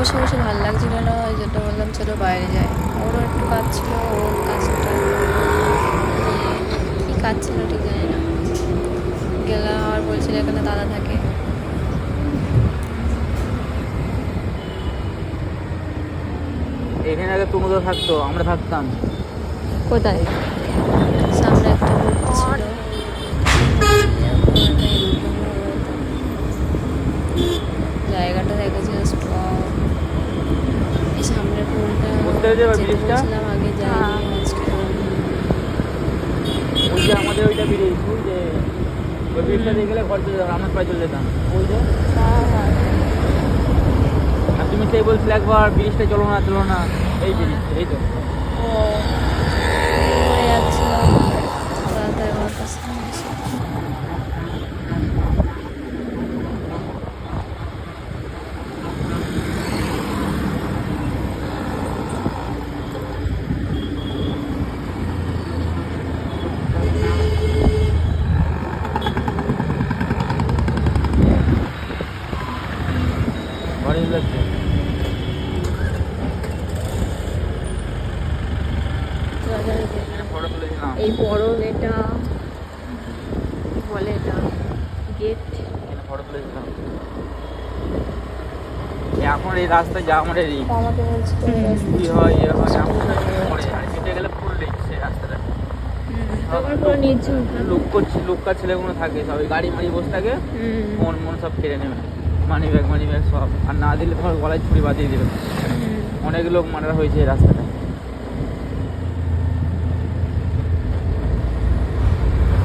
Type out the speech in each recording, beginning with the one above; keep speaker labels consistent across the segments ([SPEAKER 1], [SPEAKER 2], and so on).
[SPEAKER 1] বসে বসে ভালো লাগছিল না ওই জন্য বললাম চলো বাইরে যাই। ওরও একটু কাজ ছিল ওর কাজটা কী কাজ ছিল ঠিক জানি না। গেলাম আর বলছিল এখানে দাদা থাকে।
[SPEAKER 2] এখানে আগে তুমুদো থাকতো আমরা থাকতাম।
[SPEAKER 1] কোথায়? সামনে একটা ছিল।
[SPEAKER 2] বুঝতে পেরেছ ব্রিজটা?
[SPEAKER 1] বলছিলাম আগে যাই আজকে
[SPEAKER 2] ওই যে আমাদের ওইটা ব্রিজ ওই যে ওই ব্রিজটা দিয়ে গেলে ঘর চলে যেতাম রান্নার পায়ে চলে যেতাম। ওই যে? আর তুমি সেই বলছিলে একবার ব্রিজটা চলো না চলো না। এই ব্রিজ এই তো
[SPEAKER 1] ও পড়ে যাচ্ছিলাম দাদা আমার কাছে এসে।
[SPEAKER 2] ঘরে যাচ্ছে
[SPEAKER 1] বাজারে এই বড় এটা বলে এটা গেট।
[SPEAKER 2] এখানে এই রাস্তায় যা আমাদের কি হয় ইয়ে হয় হেঁটে গেলে ফুল দেখছে রাস্তাটা। ছেলেগুলো থাকে সব গাড়ি মাড়ি বসে থাকে
[SPEAKER 1] হুম।
[SPEAKER 2] ফোন মন সব কেড়ে নেবে। মানি ব্যাগ মানি ব্যাগ সব। আর না দিলে তোমার গলায় ছুরি বাঁধিয়ে দিবে। অনেক লোক মারা হয়েছে এই রাস্তাটা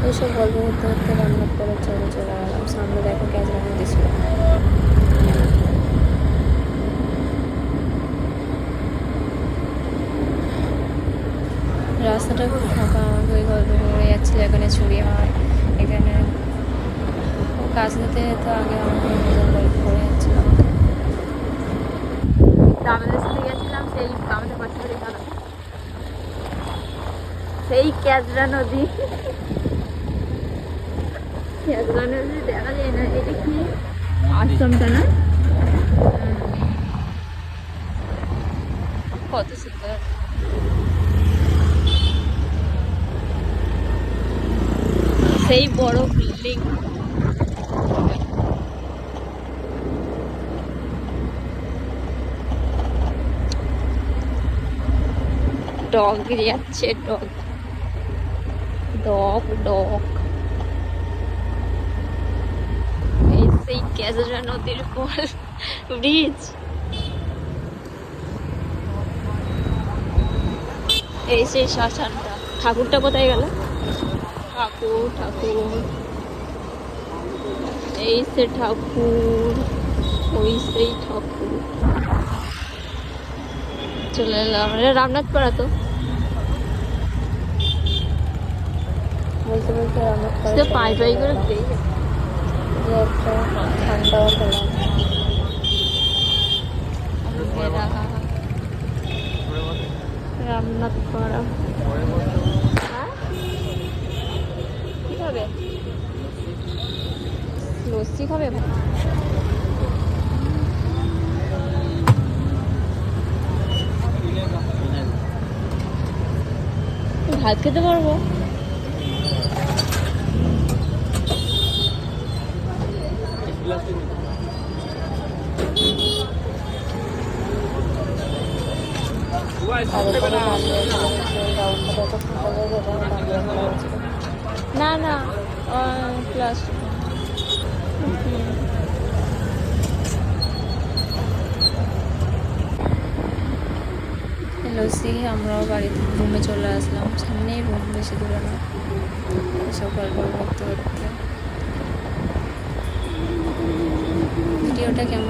[SPEAKER 1] এইসব গল্প করতে করতে রান্না করে চলে চলে গেলাম সামনে দেখো গ্যাস রান্না দিয়েছিল রাস্তাটা খুব ফাঁকা আমাকে ওই গল্প করে যাচ্ছিল, এখানে চুরি হয়, এখানে কাজ দিতে তো আগে আমাকে গল্প করে যাচ্ছিল আমাদের সাথে গেছিলাম সেই, আমাদের পাশে সেই ক্যাজরা নদী। দেখা যায় না এটা কি না কত সেই বড় বিল্ডিং ডগ যাচ্ছে ডগ ডগ ডগ এই সেই ক্যাজরা নদীর উপর ব্রিজ। এই সেই শ্মশানটা। ঠাকুরটা কোথায় গেল? ঠাকুর ঠাকুর। এই সে ঠাকুর ওই সেই ঠাকুর। চলে এলাম রামনাথ পাড়া তো। বলতে বলতে রামনাথ পাড়া পাই পাই করে পেয়ে একটা ঠান্ডাও খেলাম। রামনাথ পাড়া। হ্যাঁ? কি খাবে লস্যি খাবে? ভাত খেতে পারব? না না ক্লাস লসি আমরাও বাড়ি রুমে চলে আসলাম। সামনেই রুম বেশি দূরে না। এসব গল্প করতে করতে। ভিডিওটা কেমন